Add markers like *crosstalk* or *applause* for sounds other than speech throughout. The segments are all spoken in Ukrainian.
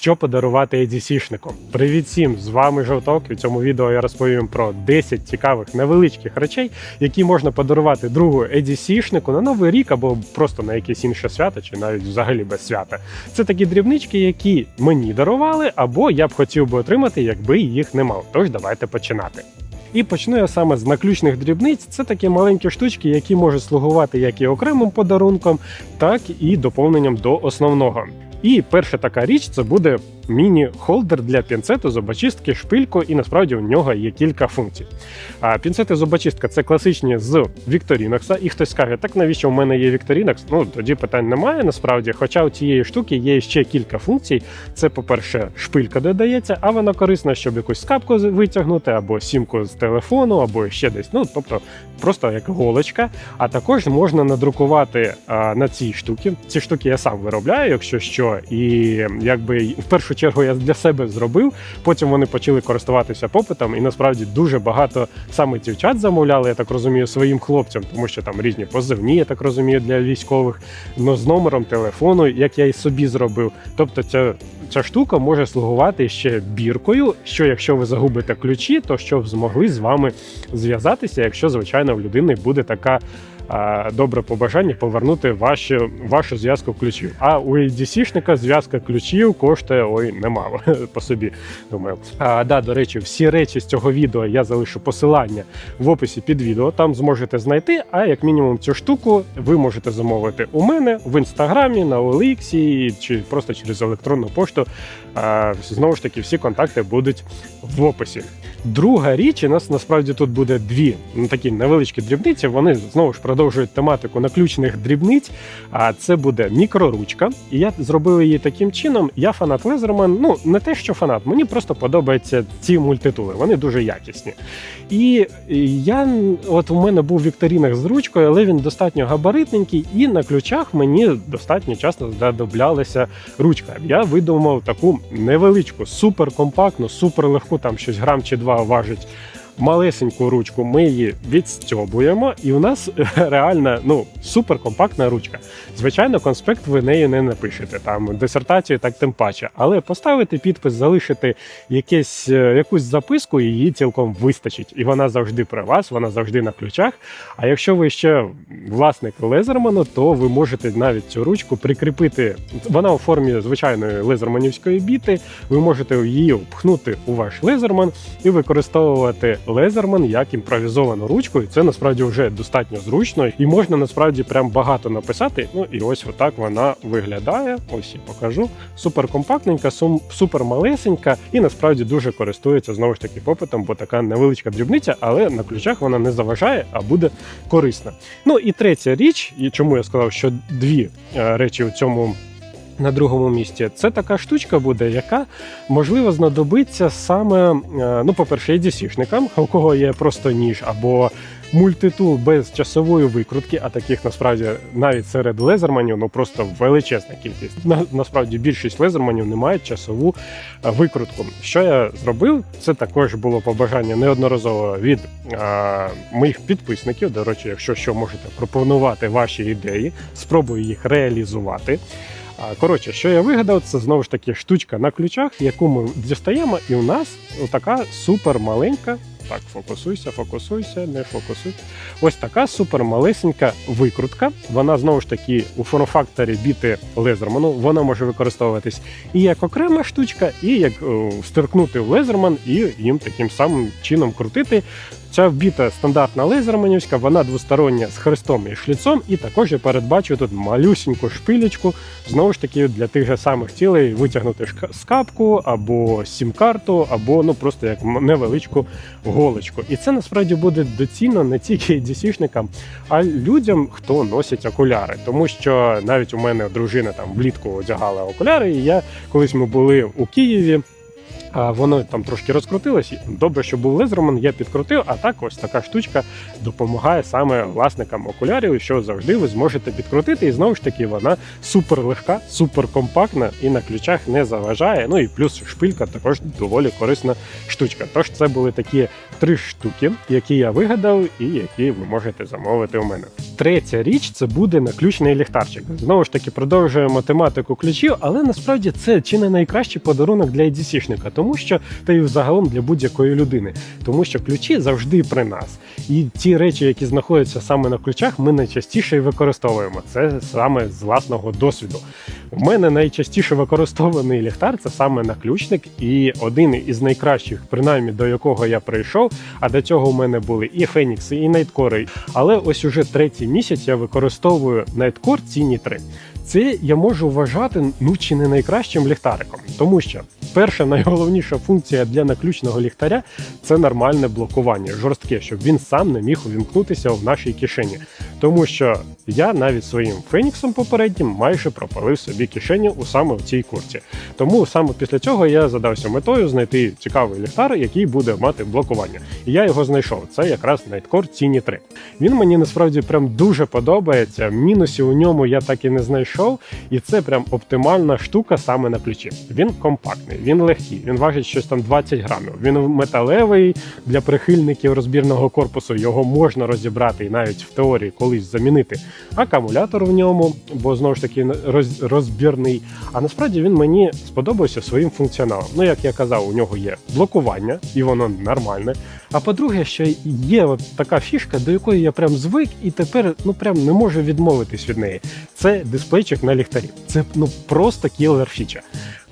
що подарувати EDC-шнику. Привіт всім! З вами Жовток. В цьому відео я розповім про 10 цікавих невеличких речей, які можна подарувати другу EDC-шнику на новий рік або просто на якесь інше свято, чи навіть взагалі без свята. Це такі дрібнички, які мені дарували, або я б хотів би отримати, якби їх не мав. Тож давайте починати. І почну я саме з наключних дрібниць. Це такі маленькі штучки, які можуть слугувати як і окремим подарунком, так і доповненням до основного. І перша така річ це буде міні-холдер для пінцету, зубочистки, шпильку, і насправді у нього є кілька функцій. А пінцети зубочистка це класичні з Victorinox. І хтось скаже, так навіщо в мене є Victorinox? Ну тоді питань немає насправді. Хоча у цієї штуки є ще кілька функцій. Це, по-перше, шпилька додається, а вона корисна, щоб якусь скапку витягнути, або сімку з телефону, або ще десь. Ну тобто, просто як голочка. А також можна надрукувати а, на цій штуці. Ці штуки я сам виробляю, якщо що, і якби в першу чергу я для себе зробив. Потім вони почали користуватися попитом, і насправді дуже багато саме дівчат замовляли, я так розумію, своїм хлопцям, тому що там різні позивні, я так розумію, для військових, ну з номером телефону, як я і собі зробив. Тобто, ця, ця штука може слугувати ще біркою, що якщо ви загубите ключі, то щоб змогли з вами зв'язатися, якщо звичайно в людини буде така. Добре побажання повернути вашу, вашу зв'язку ключів. А у EDC-шника зв'язка ключів коштує ой немало *laughs* по собі. Думаю. А, да, до речі, всі речі з цього відео я залишу посилання в описі під відео. Там зможете знайти. А як мінімум цю штуку ви можете замовити у мене в інстаграмі, на OLX чи просто через електронну пошту. Знову ж таки, всі контакти будуть в описі. Друга річ, у нас насправді тут буде дві ну, такі невеличкі дрібниці. Вони знову ж продовжують тематику наключених дрібниць. А це буде мікроручка. І я зробив її таким чином. Я фанат Лезерман. Ну не те, що фанат, мені просто подобаються ці мультитули. Вони дуже якісні. І я от у мене був вікторінах з ручкою, але він достатньо габаритненький, і на ключах мені достатньо часто знадоблялася ручка. Я видумав таку невеличку, суперкомпактну, суперлегку, там щось грам чи два важить. Малесеньку ручку ми її відстьобуємо, і у нас реальна ну суперкомпактна ручка. Звичайно, конспект ви нею не напишете, там дисертацію, так тим паче. Але поставити підпис, залишити якесь, е, якусь записку, її цілком вистачить. І вона завжди при вас, вона завжди на ключах. А якщо ви ще власник лезерману, то ви можете навіть цю ручку прикріпити. Вона у формі звичайної лезерманівської біти. Ви можете її впхнути у ваш лезерман і використовувати лезерман як імпровізовану ручку. І це насправді вже достатньо зручно, і можна насправді прям багато написати. Ну і ось отак вона виглядає. Ось я покажу. Супер компактненька, супер малесенька, і насправді дуже користується знову ж таки попитом, бо така невеличка дрібниця, але на ключах вона не заважає, а буде корисна. Ну і третя річ, і чому я сказав, що дві е, речі у цьому. На другому місці це така штучка буде, яка можливо знадобиться саме, е, ну, по-перше, EDC-шникам, у кого є просто ніж або мультитул без часової викрутки, а таких насправді навіть серед лезерманів ну просто величезна кількість. На, насправді більшість лезерманів не мають часову е, викрутку. Що я зробив? Це також було побажання неодноразово від е, моїх підписників. До речі, якщо що можете пропонувати ваші ідеї, спробую їх реалізувати. Коротше, що я вигадав, це знову ж таки штучка на ключах, яку ми дістаємо, і у нас така супер маленька. Так, фокусуйся, фокусуйся, не фокусуй. Ось така супер малесенька викрутка. Вона знову ж таки у форм-факторі біти лезерману. Вона може використовуватись і як окрема штучка, і як стиркнути в лезерман і їм таким самим чином крутити. Ця вбіта стандартна лезерманівська, вона двостороння з хрестом і шліцом, і також я передбачу тут малюсіньку шпилечку, знову ж таки, для тих же самих цілей витягнути скапку або сім-карту, або ну просто як невеличку голочку. І це насправді буде доцільно не тільки DC-шникам, а людям, хто носить окуляри. Тому що навіть у мене дружина там влітку одягала окуляри, і я колись ми були у Києві. А воно там трошки розкрутилось. Добре, що був лезерман, я підкрутив. А так, ось така штучка допомагає саме власникам окулярів, що завжди ви зможете підкрутити. І знову ж таки, вона супер легка, супер компактна і на ключах не заважає. Ну і плюс шпилька також доволі корисна штучка. Тож це були такі три штуки, які я вигадав, і які ви можете замовити у мене. Третя річ це буде наключний ліхтарчик. Знову ж таки, продовжуємо тематику ключів, але насправді це чи не найкращий подарунок для EDC-шника, тому що та й загалом для будь-якої людини, тому що ключі завжди при нас. І ті речі, які знаходяться саме на ключах, ми найчастіше і використовуємо. Це саме з власного досвіду. У мене найчастіше використований ліхтар це саме наключник, і один із найкращих, принаймні до якого я прийшов. А до цього у мене були і Фенікси, і Найткори. Але ось уже третій місяць я використовую Найткор Ціні 3. Це я можу вважати ну чи не найкращим ліхтариком, тому що перша найголовніша функція для наключного ліхтаря це нормальне блокування, жорстке, щоб він сам не міг увімкнутися в нашій кишені. Тому що я навіть своїм феніксом попереднім майже пропалив собі кишеню у саме в цій курці. Тому саме після цього я задався метою знайти цікавий ліхтар, який буде мати блокування. І я його знайшов. Це якраз Nightcore Ціні 3. Він мені насправді прям дуже подобається. Мінусів у ньому я так і не знайшов, і це прям оптимальна штука саме на ключі. Він компактний, він легкий, він важить щось там 20 грамів. Він металевий для прихильників розбірного корпусу. Його можна розібрати і навіть в теорії колись замінити. Акумулятор в ньому, бо знову ж таки розбірний. А насправді він мені сподобався своїм функціоналом. Ну, як я казав, у нього є блокування, і воно нормальне. А по-друге, ще є от така фішка, до якої я прям звик, і тепер ну прям не можу відмовитись від неї. Це дисплейчик на ліхтарі. Це ну просто кілер фіча.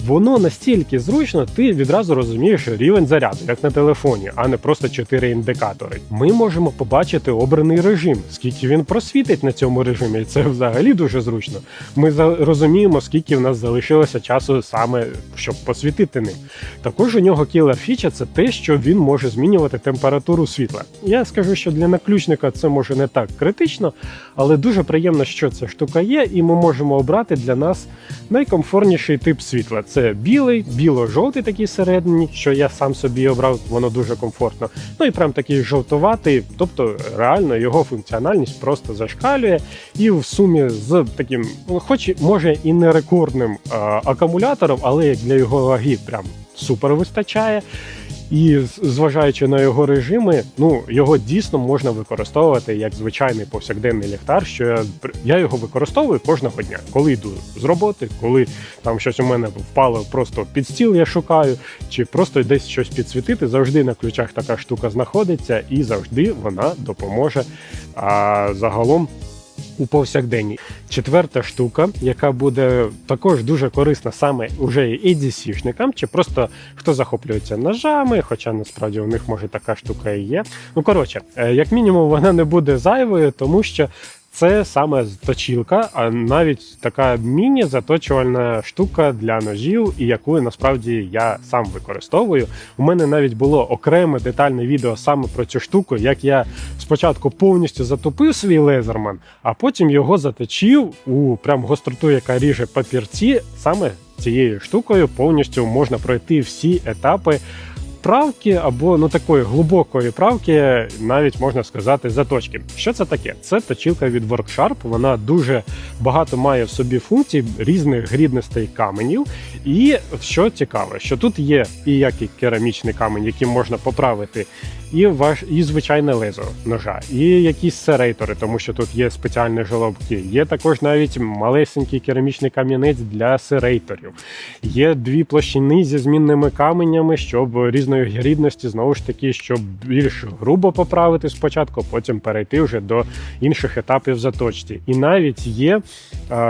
Воно настільки зручно, ти відразу розумієш рівень заряду, як на телефоні, а не просто чотири індикатори. Ми можемо побачити обраний режим, скільки він просвітить на цьому режимі. І це взагалі дуже зручно. Ми розуміємо, скільки в нас залишилося часу саме щоб посвітити ним. Також у нього кілер фіча це те, що він може змінювати температуру світла. Я скажу, що для наключника це може не так критично, але дуже приємно, що ця штука є, і ми можемо обрати для нас найкомфортніший тип світла. Це білий, біло-жовтий такий середній, що я сам собі обрав, воно дуже комфортно. Ну і прям такий жовтуватий, тобто реально його функціональність просто зашкалює. І в сумі з таким, хоч може і не рекордним а, акумулятором, але як для його ваги прям супер вистачає. І зважаючи на його режими, ну його дійсно можна використовувати як звичайний повсякденний ліхтар. Що я я його використовую кожного дня, коли йду з роботи, коли там щось у мене впало просто під стіл, я шукаю, чи просто десь щось підсвітити. Завжди на ключах така штука знаходиться, і завжди вона допоможе. А загалом у повсякденні. Четверта штука, яка буде також дуже корисна саме уже і DC-шникам, чи просто хто захоплюється ножами, хоча насправді у них може така штука і є. Ну коротше, е, як мінімум, вона не буде зайвою, тому що це саме точілка, а навіть така міні-заточувальна штука для ножів, і яку насправді я сам використовую. У мене навіть було окреме детальне відео саме про цю штуку, як я спочатку повністю затопив свій лезерман, а потім його заточив у прям гостроту, яка ріже папірці. Саме цією штукою повністю можна пройти всі етапи правки або ну такої глибокої правки, навіть можна сказати, заточки. Що це таке? Це точилка від WorkSharp, Вона дуже багато має в собі функцій різних грідностей каменів. І що цікаве, що тут є і як і керамічний камень, яким можна поправити, і ваш і звичайне лезо ножа, і якісь серейтори, тому що тут є спеціальні жолобки. Є також навіть малесенький керамічний кам'янець для серейторів. Є дві площини зі змінними каменями, щоб різної грідності знову ж таки, щоб більш грубо поправити спочатку, потім перейти вже до інших етапів заточці. І навіть є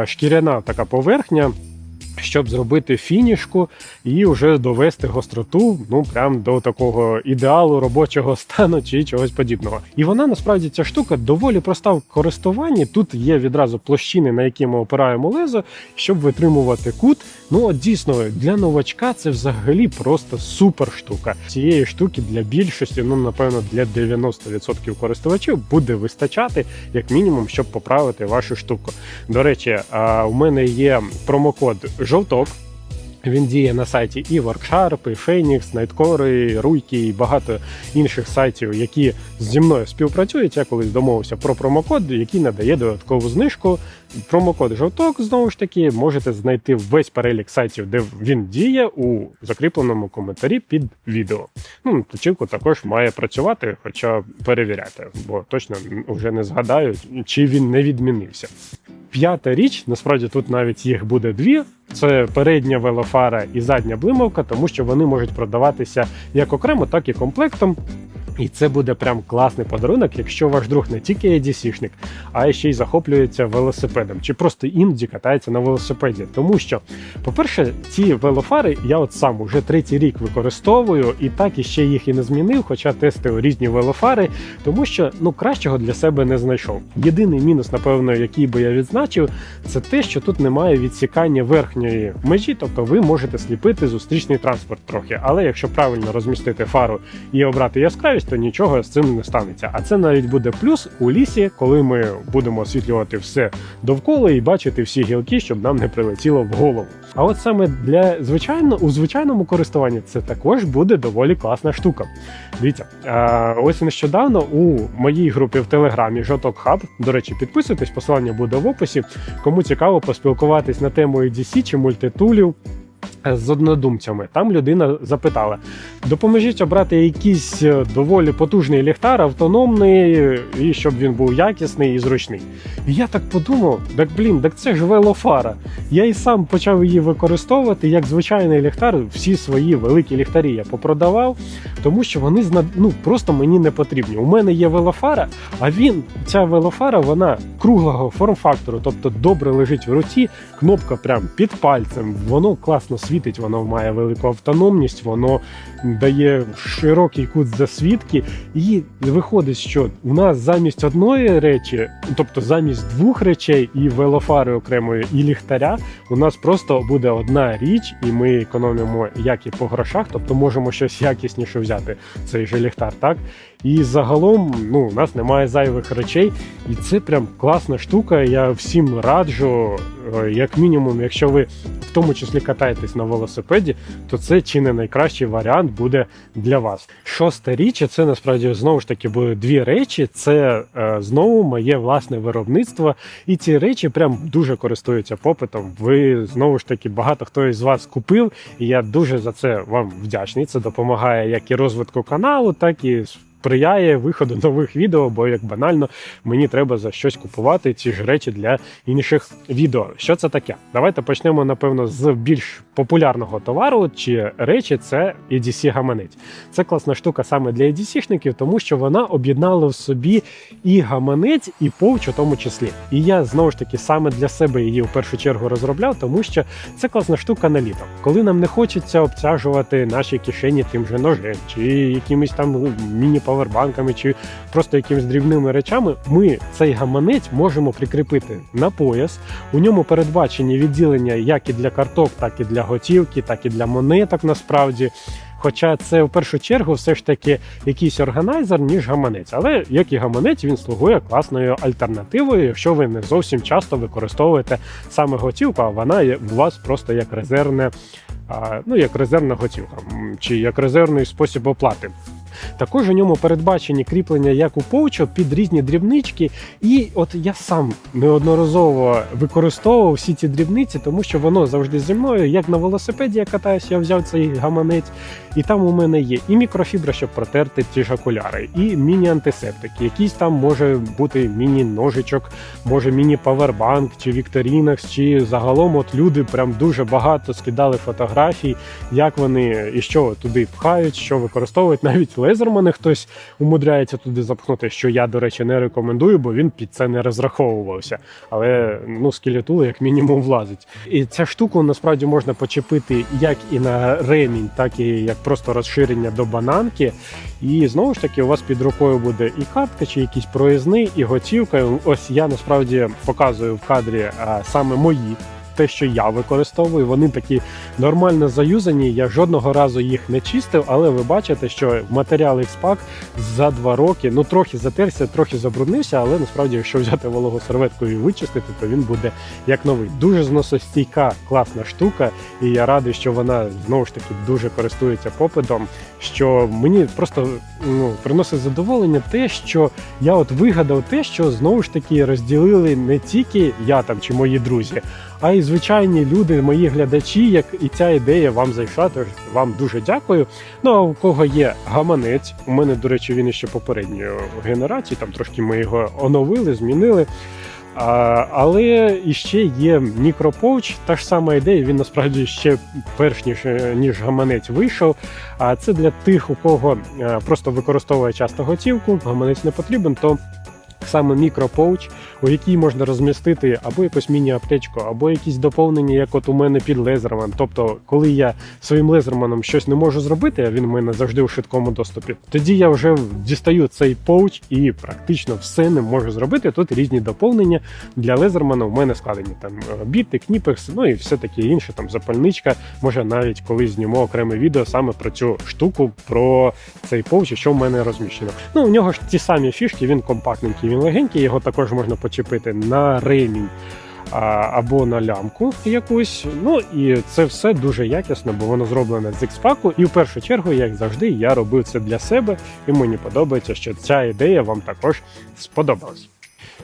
шкіряна така поверхня щоб зробити фінішку і вже довести гостроту ну прям до такого ідеалу робочого стану чи чогось подібного. І вона насправді ця штука доволі проста в користуванні. Тут є відразу площини, на які ми опираємо лезо, щоб витримувати кут. Ну от дійсно для новачка це взагалі просто супер штука. Цієї штуки для більшості, ну напевно, для 90% користувачів буде вистачати як мінімум, щоб поправити вашу штуку. До речі, у мене є промокод жовток. Він діє на сайті і Worksharp, і Phoenix, Nightcore, Руйки, і багато інших сайтів, які зі мною співпрацюють. Я колись домовився про промокод, який надає додаткову знижку. Промокод жовток знову ж таки можете знайти весь перелік сайтів, де він діє у закріпленому коментарі під відео. Ну, точилку також має працювати, хоча перевіряйте, бо точно вже не згадаю, чи він не відмінився. П'ята річ, насправді тут навіть їх буде дві. Це передня велофара і задня блимовка, тому що вони можуть продаватися як окремо, так і комплектом. І це буде прям класний подарунок, якщо ваш друг не тільки ADC-шник, а ще й захоплюється велосипедом, чи просто іноді катається на велосипеді. Тому що, по-перше, ці велофари я от сам уже третій рік використовую, і так і ще їх і не змінив, хоча тестив різні велофари, тому що ну кращого для себе не знайшов. Єдиний мінус, напевно, який би я відзначив, це те, що тут немає відсікання верхньої межі, тобто ви можете сліпити зустрічний транспорт трохи. Але якщо правильно розмістити фару і обрати яскравість, то нічого з цим не станеться. А це навіть буде плюс у лісі, коли ми будемо освітлювати все довкола і бачити всі гілки, щоб нам не прилетіло в голову. А от саме для звичайно у звичайному користуванні це також буде доволі класна штука. Дивіться, ось нещодавно у моїй групі в Телеграмі Жоток Хаб. До речі, підписуйтесь, посилання буде в описі. Кому цікаво поспілкуватись на тему EDC чи мультитулів. З однодумцями там людина запитала: допоможіть обрати якийсь е, доволі потужний ліхтар, автономний, і щоб він був якісний і зручний. І я так подумав: так блін, так це ж велофара. Я і сам почав її використовувати як звичайний ліхтар. Всі свої великі ліхтарі я попродавав, тому що вони ну, просто мені не потрібні. У мене є велофара, а він, ця велофара, вона круглого форм-фактору, тобто добре лежить в руці, кнопка прям під пальцем, воно класно світить, воно має велику автономність, воно дає широкий кут засвідки. І виходить, що у нас замість одної речі, тобто замість двох речей і велофари окремої, і ліхтаря, у нас просто буде одна річ, і ми економимо як і по грошах, тобто можемо щось якісніше взяти цей же ліхтар, так? І загалом ну, у нас немає зайвих речей, і це прям класна штука. Я всім раджу, е, як мінімум, якщо ви в тому числі катаєтесь на велосипеді, то це чи не найкращий варіант буде для вас. Шоста річ, це насправді знову ж таки буде дві речі. Це е, знову моє власне виробництво, і ці речі прям дуже користуються попитом. Ви знову ж таки багато хто із вас купив, і я дуже за це вам вдячний. Це допомагає як і розвитку каналу, так і сприяє виходу нових відео, бо як банально мені треба за щось купувати ці ж речі для інших відео. Що це таке? Давайте почнемо напевно з більш популярного товару чи речі. Це EDC гаманець. Це класна штука саме для EDC-шників, тому що вона об'єднала в собі і гаманець, і повч у тому числі. І я знову ж таки саме для себе її в першу чергу розробляв, тому що це класна штука на літо, коли нам не хочеться обтяжувати наші кишені тим же ножем, чи якимись там ну, міні-павербанками, чи просто якимись дрібними речами. Ми цей гаманець можемо прикріпити на пояс. У ньому передбачені відділення як і для карток, так і для готівки, так і для монеток насправді. Хоча це в першу чергу все ж таки якийсь органайзер, ніж гаманець. Але як і гаманець, він слугує класною альтернативою, якщо ви не зовсім часто використовуєте саме готівку, а вона є у вас просто як резервне, ну як резервна готівка, чи як резервний спосіб оплати. Також у ньому передбачені кріплення як у повчо під різні дрібнички. І от я сам неодноразово використовував всі ці дрібниці, тому що воно завжди зі мною. Як на велосипеді я катаюся, я взяв цей гаманець, і там у мене є і мікрофібра, щоб протерти ті ж окуляри, і міні-антисептики. Якийсь там може бути міні-ножичок, може міні-павербанк, чи Вікторінакс, чи загалом от люди прям дуже багато скидали фотографій, як вони і що туди пхають, що використовують. *laughs* Навіть лезермани хтось умудряється туди запхнути, що я, до речі, не рекомендую, бо він під це не розраховувався. Але ну, скелетул як мінімум влазить. І ця штуку насправді можна почепити як і на ремінь, так і як просто розширення до бананки. І знову ж таки, у вас під рукою буде і картка, чи якийсь проїзний, і готівка. Ось я насправді показую в кадрі а, саме мої те, що я використовую. Вони такі нормально заюзані. Я жодного разу їх не чистив, але ви бачите, що матеріал X-Pack за два роки ну трохи затерся, трохи забруднився, але насправді, якщо взяти вологу серветку і вичистити, то він буде як новий. Дуже зносостійка, класна штука, і я радий, що вона знову ж таки дуже користується попитом. Що мені просто ну приносить задоволення те, що я от вигадав те, що знову ж таки розділили не тільки я там чи мої друзі, а й звичайні люди, мої глядачі, як і ця ідея вам зайшла. Тож вам дуже дякую. Ну а у кого є гаманець, у мене, до речі, він ще попередньої генерації. Там трошки ми його оновили, змінили. А, але іще є мікропоуч, та ж сама ідея. Він насправді ще перш ніж ніж гаманець вийшов. А це для тих, у кого е, просто використовує часто готівку, гаманець не потрібен, то саме мікропоуч, у якій можна розмістити або якусь міні-аптечку, або якісь доповнення, як от у мене під лезерман. Тобто, коли я своїм лезерманом щось не можу зробити, а він у мене завжди у швидкому доступі, тоді я вже дістаю цей поуч і практично все не можу зробити. Тут різні доповнення для лезермана у мене складені там біти, кніпекс, ну і все таке інше, там запальничка. Може навіть колись зніму окреме відео саме про цю штуку, про цей поуч, що в мене розміщено. Ну у нього ж ті самі фішки, він компактненький, легенький, його також можна почепити на ремінь. Або на лямку якусь, ну і це все дуже якісно, бо воно зроблене з X-Pack. І в першу чергу, як завжди, я робив це для себе, і мені подобається, що ця ідея вам також сподобалась.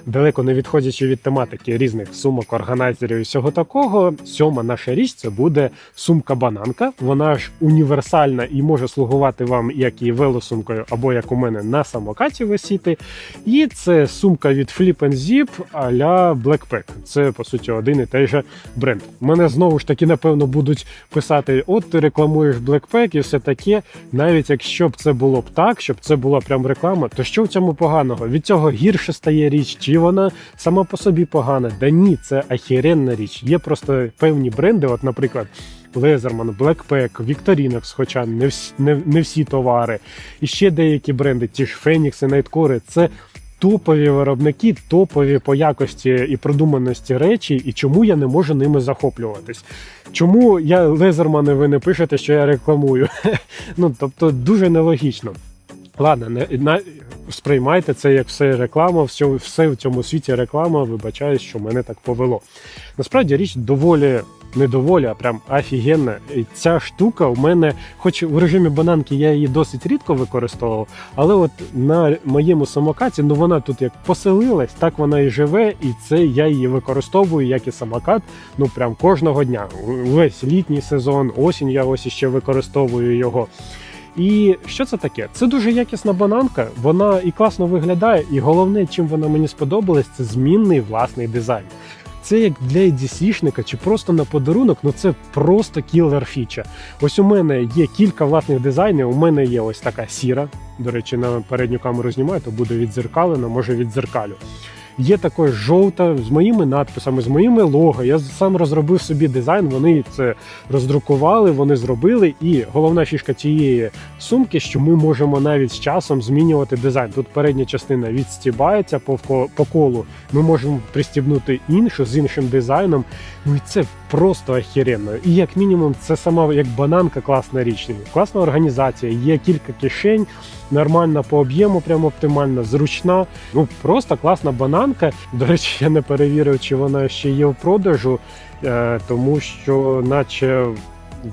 Далеко не відходячи від тематики різних сумок, органайзерів і всього такого, сьома наша річ це буде сумка-бананка. Вона ж універсальна і може слугувати вам як і велосумкою, або як у мене на самокаті висіти. І це сумка від Flip Zip а-ля Blackpack. Це по суті один і той же бренд. Мене знову ж таки, напевно, будуть писати: от ти рекламуєш Blackpack і все таке. Навіть якщо б це було б так, щоб це була прям реклама, то що в цьому поганого? Від цього гірше стає річ, чи вона сама по собі погана? Да ні, це ахіренна річ. Є просто певні бренди, от, наприклад. Лезерман, Blackpack, Victorinox, хоча не всі, не, не всі товари. І ще деякі бренди, ті ж і Nightcore, це топові виробники, топові по якості і продуманості речі, і чому я не можу ними захоплюватись. Чому я Лезермани, ви не пишете, що я рекламую? *laughs* ну тобто дуже нелогічно. Ладно, не на сприймайте це як все реклама, все, все в цьому світі реклама. Вибачаю, що мене так повело. Насправді річ доволі не доволі, а прям офігенна. І Ця штука у мене, хоч у режимі бананки я її досить рідко використовував, але от на моєму самокаті, ну вона тут як поселилась, так вона і живе, і це я її використовую як і самокат. Ну прям кожного дня. Весь літній сезон, осінь я ось іще використовую його. І що це таке? Це дуже якісна бананка, вона і класно виглядає, і головне, чим вона мені сподобалась, це змінний власний дизайн. Це як для EDC-шника чи просто на подарунок, ну це просто кілер фіча. Ось у мене є кілька власних дизайнів. У мене є ось така сіра. До речі, на передню камеру знімаю, то буде відзеркалена, може відзеркалю. Є також жовта з моїми надписами, з моїми лого. Я сам розробив собі дизайн. Вони це роздрукували, вони зробили. І головна фішка цієї сумки, що ми можемо навіть з часом змінювати дизайн. Тут передня частина відстібається по, колу. Ми можемо пристібнути іншу з іншим дизайном. Ну і це просто охеренно. І як мінімум, це сама як бананка класна річ. Класна організація, є кілька кишень, нормальна по об'єму, прямо оптимальна, зручна. Ну просто класна бананка. До речі, я не перевірив, чи вона ще є в продажу, е, тому що, наче.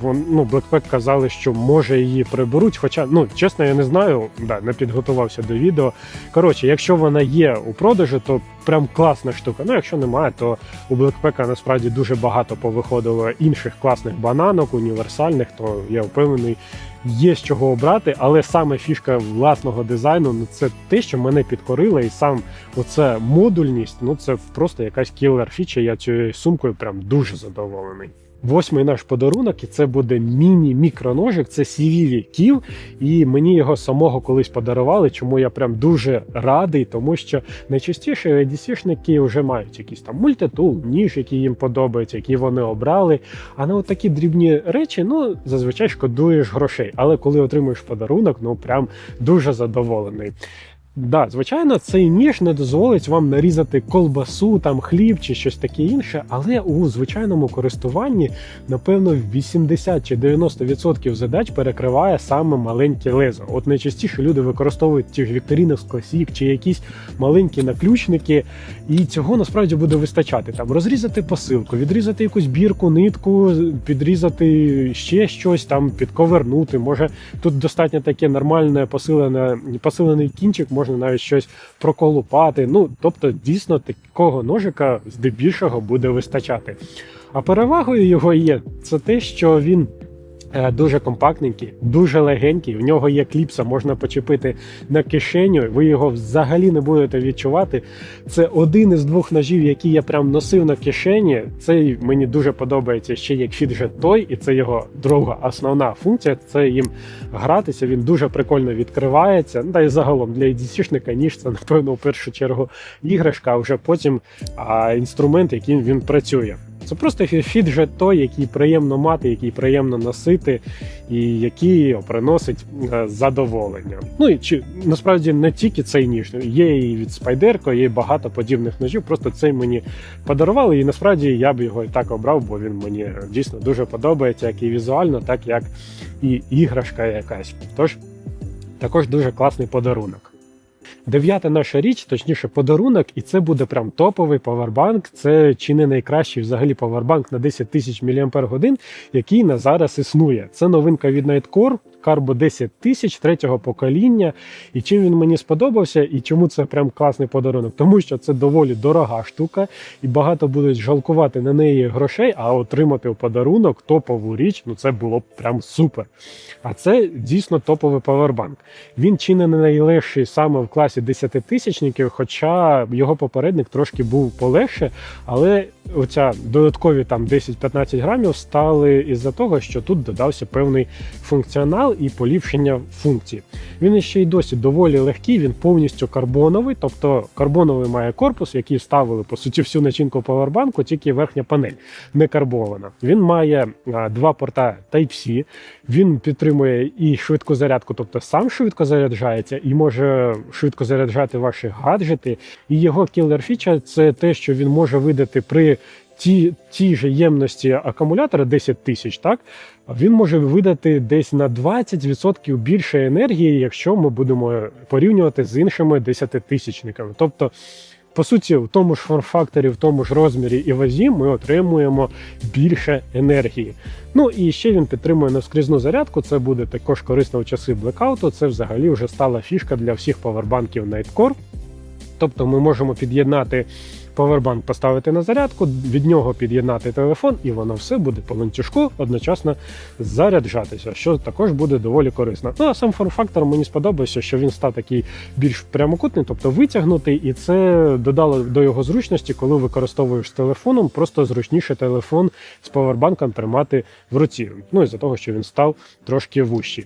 Вон, ну, Blackpack казали, що може її приберуть. Хоча, ну чесно, я не знаю, да, не підготувався до відео. Коротше, якщо вона є у продажу, то прям класна штука. Ну, якщо немає, то у Blackpack насправді дуже багато повиходило інших класних бананок, універсальних, то я впевнений, є з чого обрати. Але саме фішка власного дизайну ну це те, що мене підкорило, і сам оце модульність, ну це просто якась кілер фіча. Я цією сумкою прям дуже задоволений. Восьмий наш подарунок, і це буде міні-мікроножик, це Сівілі Ків. І мені його самого колись подарували, чому я прям дуже радий, тому що найчастіше EDC-шники вже мають якісь там мультитул, ніж, які їм подобаються, які вони обрали. А на такі дрібні речі, ну зазвичай шкодуєш грошей. Але коли отримуєш подарунок, ну прям дуже задоволений. Да, звичайно, цей ніж не дозволить вам нарізати колбасу, там хліб чи щось таке інше, але у звичайному користуванні, напевно, 80 чи 90% задач перекриває саме маленьке лезо. От найчастіше люди використовують ті ж Victorinox Classic чи якісь маленькі наключники, і цього насправді буде вистачати. Там розрізати посилку, відрізати якусь бірку, нитку, підрізати ще щось, там підковернути. Може тут достатньо таке нормальне посилене посилений кінчик можна навіть щось проколупати. Ну, тобто, дійсно, такого ножика здебільшого буде вистачати. А перевагою його є це те, що він. Е, Дуже компактненький, дуже легенький. В нього є кліпса, можна почепити на кишеню. Ви його взагалі не будете відчувати. Це один із двох ножів, які я прям носив на кишені. Цей мені дуже подобається ще як фіджет той, і це його друга основна функція. Це їм гратися. Він дуже прикольно відкривається. Ну, та й загалом для EDC-шника ніж це напевно в першу чергу іграшка, а вже потім а, інструмент, яким він працює. Це просто фіджет той, який приємно мати, який приємно носити, і який приносить е, задоволення. Ну і чи насправді не тільки цей ніж, є і від Спайдерко, є багато подібних ножів. Просто цей мені подарували, і насправді я б його і так обрав, бо він мені дійсно дуже подобається, як і візуально, так як і іграшка якась. Тож також дуже класний подарунок. Дев'ята наша річ, точніше, подарунок, і це буде прям топовий павербанк. Це чи не найкращий взагалі павербанк на 10 тисяч мАч, який на зараз існує. Це новинка від Nightcore, Carbo 10 тисяч третього покоління. І чим він мені сподобався, і чому це прям класний подарунок? Тому що це доволі дорога штука, і багато будуть жалкувати на неї грошей, а отримати в подарунок топову річ, ну це було б прям супер. А це дійсно топовий павербанк. Він чи не найлегший саме в класі 10 тисячників, хоча його попередник трошки був полегше, але оця додаткові там 10-15 грамів стали із-за того, що тут додався певний функціонал і поліпшення функцій. Він ще й досі доволі легкий, він повністю карбоновий, тобто карбоновий має корпус, який вставили по суті всю начинку павербанку, тільки верхня панель не карбована. Він має два порта Type-C, він підтримує і швидку зарядку, тобто сам швидко заряджається, і може швидко заряджати ваші гаджети. І його кілер фіча це те, що він може видати при ті, тій же ємності акумулятора 10 тисяч, так він може видати десь на 20% більше енергії, якщо ми будемо порівнювати з іншими 10-тисячниками. Тобто, по суті, в тому ж форм-факторі, в тому ж розмірі і вазі ми отримуємо більше енергії. Ну і ще він підтримує наскрізну зарядку. Це буде також корисно в часи блекауту. Це взагалі вже стала фішка для всіх павербанків Nightcore. Тобто ми можемо під'єднати Повербанк поставити на зарядку, від нього під'єднати телефон, і воно все буде по ланцюжку одночасно заряджатися, що також буде доволі корисно. Ну а сам форм-фактор мені сподобався, що він став такий більш прямокутний, тобто витягнутий, і це додало до його зручності, коли використовуєш з телефоном, просто зручніше телефон з повербанком тримати в руці. Ну і за того, що він став трошки вущий.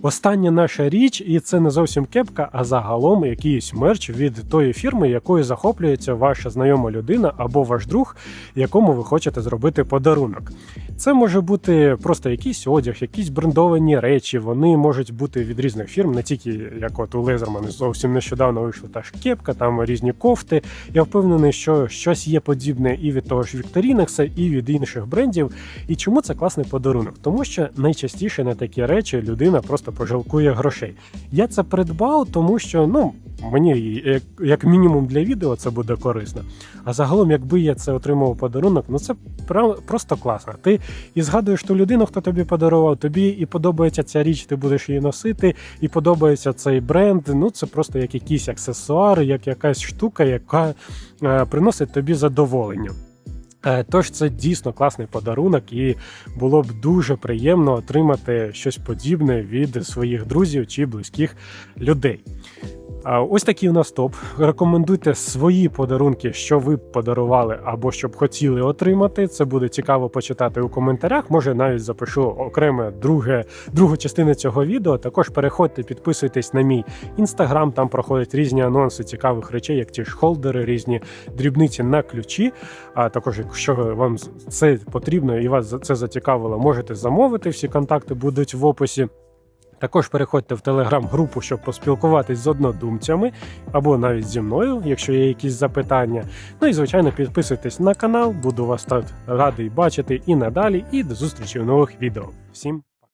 Остання наша річ, і це не зовсім кепка, а загалом якийсь мерч від тої фірми, якою захоплюється ваша знайома людина або ваш друг, якому ви хочете зробити подарунок. Це може бути просто якийсь одяг, якісь брендовані речі. Вони можуть бути від різних фірм, не тільки як от у Лезерман зовсім нещодавно вийшла та ж кепка, там різні кофти. Я впевнений, що щось є подібне і від того ж Вікторінекса, і від інших брендів. І чому це класний подарунок? Тому що найчастіше на такі речі людина просто пожалкує грошей. Я це придбав, тому що ну мені як, мінімум для відео це буде корисно. А загалом, якби я це отримав подарунок, ну це просто класно. Ти і згадуєш ту людину, хто тобі подарував, тобі і подобається ця річ, ти будеш її носити, і подобається цей бренд. Ну це просто як якийсь аксесуар, як якась штука, яка е, приносить тобі задоволення. Е, тож це дійсно класний подарунок, і було б дуже приємно отримати щось подібне від своїх друзів чи близьких людей. Ось такий у нас топ. Рекомендуйте свої подарунки, що ви подарували або що б хотіли отримати. Це буде цікаво почитати у коментарях. Може навіть запишу окреме друге, другу частину цього відео. Також переходьте, підписуйтесь на мій інстаграм. Там проходять різні анонси цікавих речей, як ті ж холдери, різні дрібниці на ключі. А також, якщо вам це потрібно і вас це зацікавило, можете замовити. Всі контакти будуть в описі. Також переходьте в телеграм-групу, щоб поспілкуватись з однодумцями або навіть зі мною, якщо є якісь запитання. Ну і звичайно, підписуйтесь на канал, буду вас тут радий бачити і надалі. І до зустрічі у нових відео. Всім